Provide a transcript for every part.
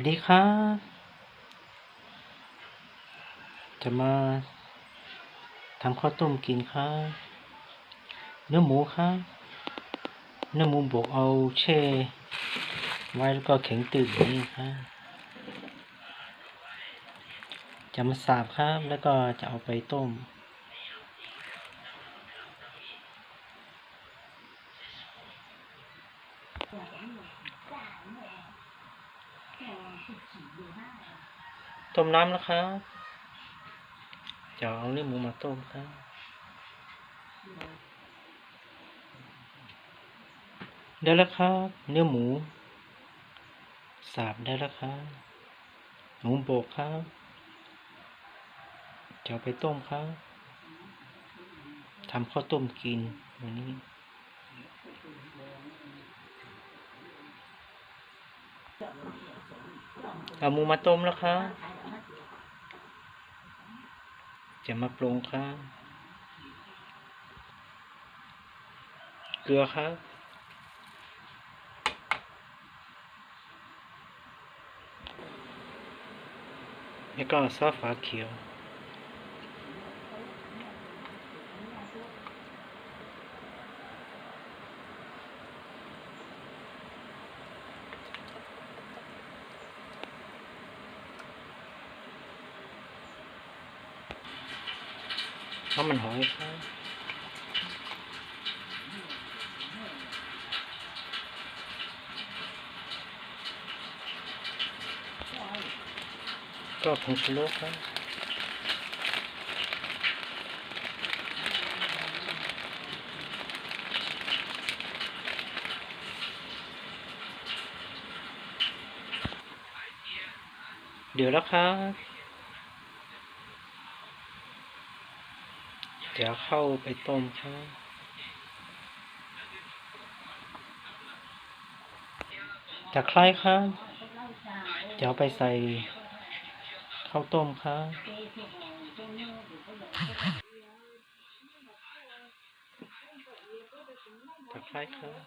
วัสดีครับ จะมาทำข้าวต้มกินครับเนื้อหมูครับเนื้อหมูบกเอาแช่ไว้แล้วก็แข็งตื่นอย่างนี้ครับจะมาสาบครับแล้วก็จะเอาไปต้ม ต้มน้ำแล้วครับจะเอาเนื้อหมูมาต้มครับได้แล้วครับ เนื้อหมู สาบได้แล้วครับหมูโบกครับจะเอาไปต้มครับทำข้าวต้มกินวันนี้ เอาหมูมาต้มแล้วครับจะมาปรุงครับเกลือครับแล้วก็ซอสฝาเขียว เพราะมันหอยครับก็ผงชูรสครับเดี๋ยวแล้วครับ ดี๋ยวเข้าไปต้มครับตะไคร้ครับเดี๋ยวไปใส่ข้าวต้มครับตะไคร้ครับ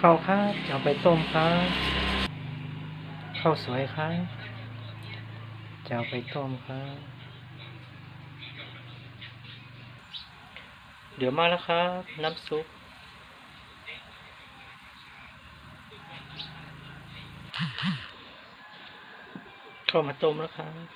ข้าวครับจะเอาไปต้มครับข้าวสวยครับจะเอาไปต้มครับ เดี๋ยวมาแล้วครับ น้ำซุปเข้ามาต้มแล้วครับ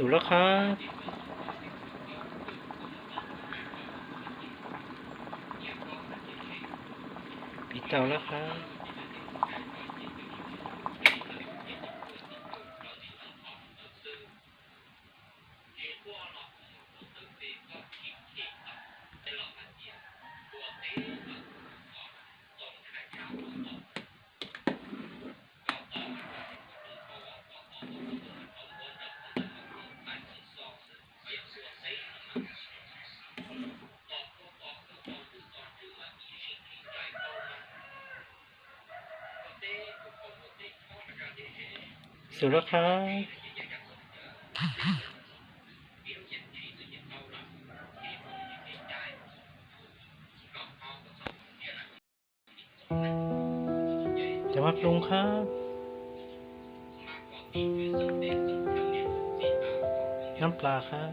สุกแล้วครับปิดเตาแล้วครับ สุกแล้วครับจะมาปรุงครับน้ำปลาครับ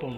ที่ปุ่ม